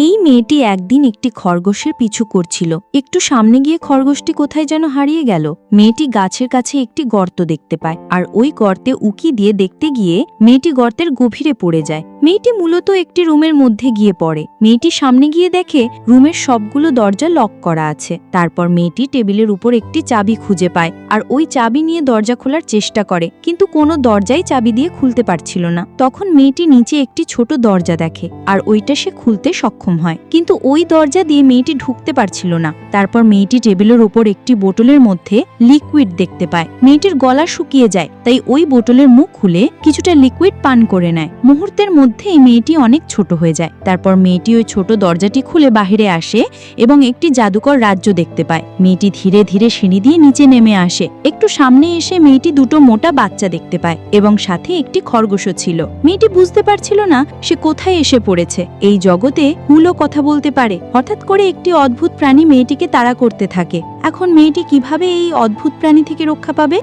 এই মেয়েটি একদিন একটি খরগোশের পিছু করছিল। একটু সামনে গিয়ে খরগোশটি কোথায় যেন হারিয়ে গেল। মেয়েটি গাছের কাছে একটি গর্ত দেখতে পায় আর ওই গর্তে উকি দিয়ে দেখতে গিয়ে মেয়েটি গর্তের গভীরে পড়ে যায়। মেয়েটি মূলত একটি রুমের মধ্যে গিয়ে পড়ে। মেয়েটি সামনে গিয়ে দেখে রুমের সবগুলো দরজা লক করা আছে। তারপর মেয়েটি টেবিলের উপর একটি চাবি খুঁজে পায় আর ওই চাবি নিয়ে দরজা খোলার চেষ্টা করে। কিন্তু কোনো দরজাই চাবি দিয়ে খুলতে পারছিল না। তখন মেয়েটি নিচে একটি ছোট দরজা দেখে আর ওইটা সে খুলতে সক্ষম হয়। কিন্তু ওই দরজা দিয়ে মেয়েটি ঢুকতে পারছিল না। তারপর মেয়েটি টেবিলের ওপর একটি বোতলের মধ্যে লিকুইড দেখতে পায়। মেয়েটির গলা শুকিয়ে যায়, তাই ওই বোতলের মুখ খুলে কিছুটা লিকুইড পান করে নেয়। মুহূর্তের মধ্যেই মেয়েটি অনেক ছোট হয়ে যায়। তারপর মেয়েটি ওই ছোট দরজাটি খুলে বাহিরে আসে এবং একটি জাদুকর রাজ্য দেখতে পায়। মেয়েটি ধীরে ধীরে সিঁড়ি দিয়ে নিচে নেমে আসে। একটু সামনে এসে মেয়েটি দুটো মোটা বাচ্চা দেখতে পায় এবং সাথে একটি খরগোশও ছিল। মেয়েটি বুঝতে পারছিল না সে কোথায় এসে পড়েছে। এই জগতে হুলো কথা বলতে পারে। হঠাৎ করে একটি অদ্ভুত প্রাণী মেয়েটিকে তাড়া করতে থাকে। এখন মেয়েটি কীভাবে এই অদ্ভুত প্রাণী থেকে রক্ষা পাবে?